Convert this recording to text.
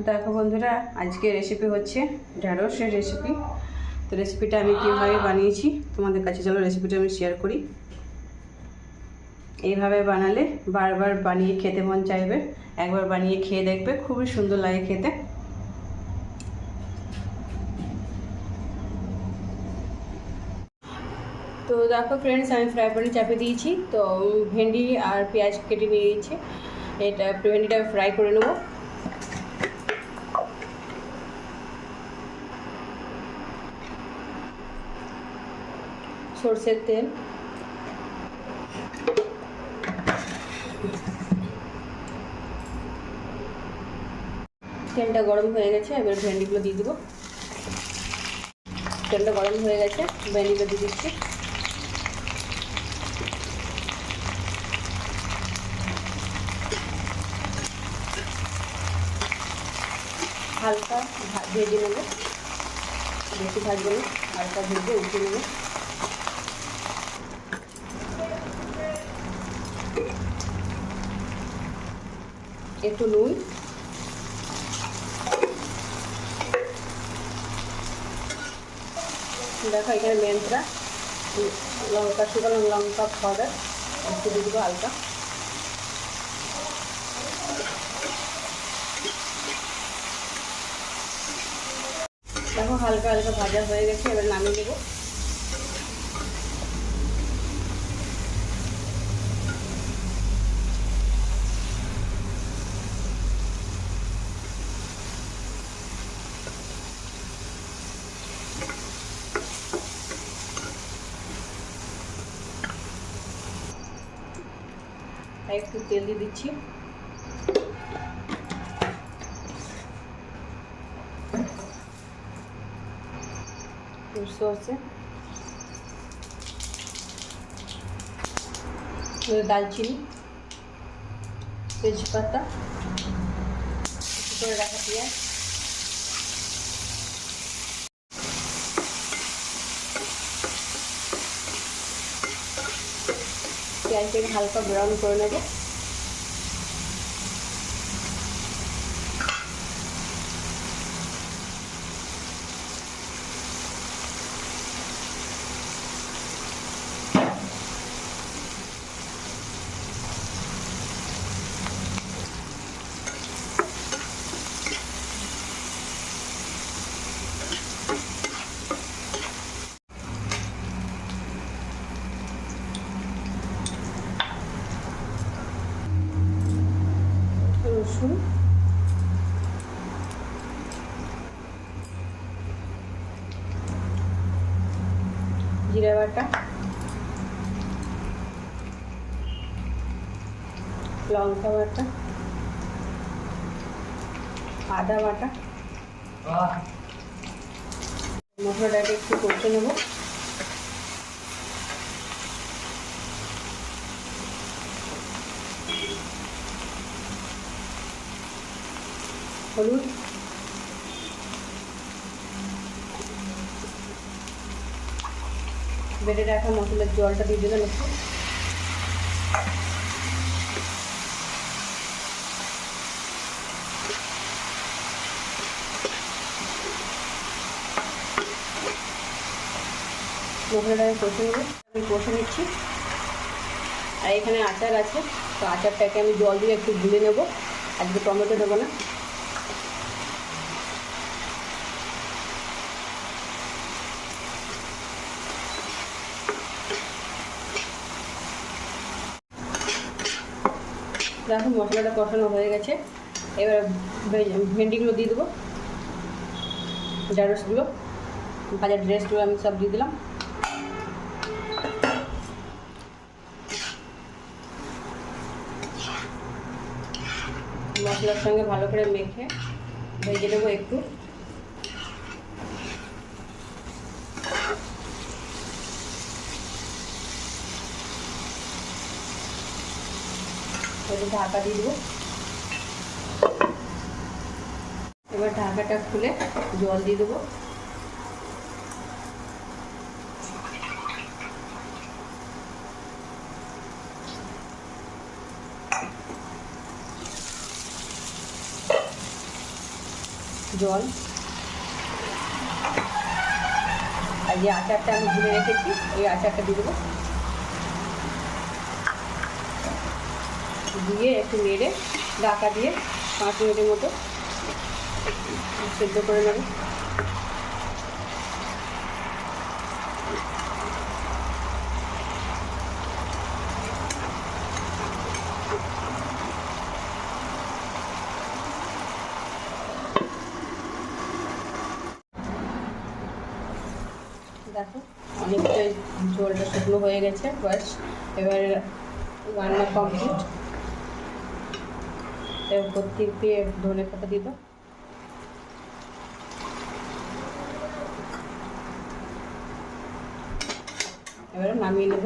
দেখো বন্ধুরা, আজকে রেসিপি হচ্ছে ঢ্যাঁড়সের রেসিপি তো রেসিপিটা আমি কীভাবে বানিয়েছি, তোমাদের কাছে চলো রেসিপিটা আমি শেয়ার করি। এইভাবে বানালে বারবার বানিয়ে খেতে মন চাইবে। একবার বানিয়ে খেয়ে দেখবে, খুবই সুন্দর লাগে খেতে। তো দেখো ফ্রেন্ডস আমি ফ্রাই প্যানে চাপে দিয়েছি। তো ভেন্ডি আর পেঁয়াজ কেটে নিয়ে এটা ভেন্ডিটা ফ্রাই করে নেব। সর্ষের তেল। তেলটা গরম হয়ে গেছে, এবার ভেন্ডিগুলো দিয়ে দেবো। তেলটা গরম হয়ে গেছে, ভেন্ডিগুলো দিয়ে দিচ্ছি। হালকা ভেজে নেব। বেশি ভাজবো না, হালকা ভেজে উঠিয়ে নেব। একটু নুন। দেখো এখানে মেনটা, লঙ্কা, শুকানো লঙ্কা পাউডার একটু দিয়ে দেবো হালকা। দেখো হালকা হালকা ভাজা হয়ে গেছে, এবার নামিয়ে দেবো আর একটু তেল দিয়ে দিচ্ছি। সর্ষে দালচিনি তেজপাতা করে রাখা পেঁয়াজ। পেঁয়াজটাকে হালকা ব্রাউন করে নেব জিরা বাটা। লঙ্কা বাটা। আদা বাটা। মশলাটাকে একটু কষে নেব। হলুদ। বেটে রাখা মশলার জলটা দিয়ে দেবেন একটু। মশলাটাকে কষে নেব। আমি কষে নিচ্ছি। আর এখানে আচার আছে। তো আচারটাকে আমি জল দিয়ে একটু গুলে নেব। আজকে টমেটো দেবো না। দেখো মশলাটা কষানো হয়ে গেছে। এবার ভেন্ডিগুলো দিয়ে দেবো। ড্রেসগুলো বাজার ড্রেসগুলো আমি সব দিয়ে দিলাম। মশলার সঙ্গে ভালো করে মেখে ভেজে নেব একটু। একটু ঢাকা দিয়ে দেবো। এবার ঢাকাটা খুলে জল দিয়ে দেবো। জল। আর যে আচারটা আমি ভুলে রেখেছি, ওই আচারটা দিয়ে দেবো। দিয়ে একটু নেড়ে ঢাকা দিয়ে পাঁচ মিনিটের মতো সেদ্ধ করে নেব। দেখো, অনেকটাই ঝোলটা শুকনো হয়ে গেছে বাস এবার রান্না কমপ্লিট উপর দিয়ে ধনে পাতা দিত এবারে নামিয়ে নেব।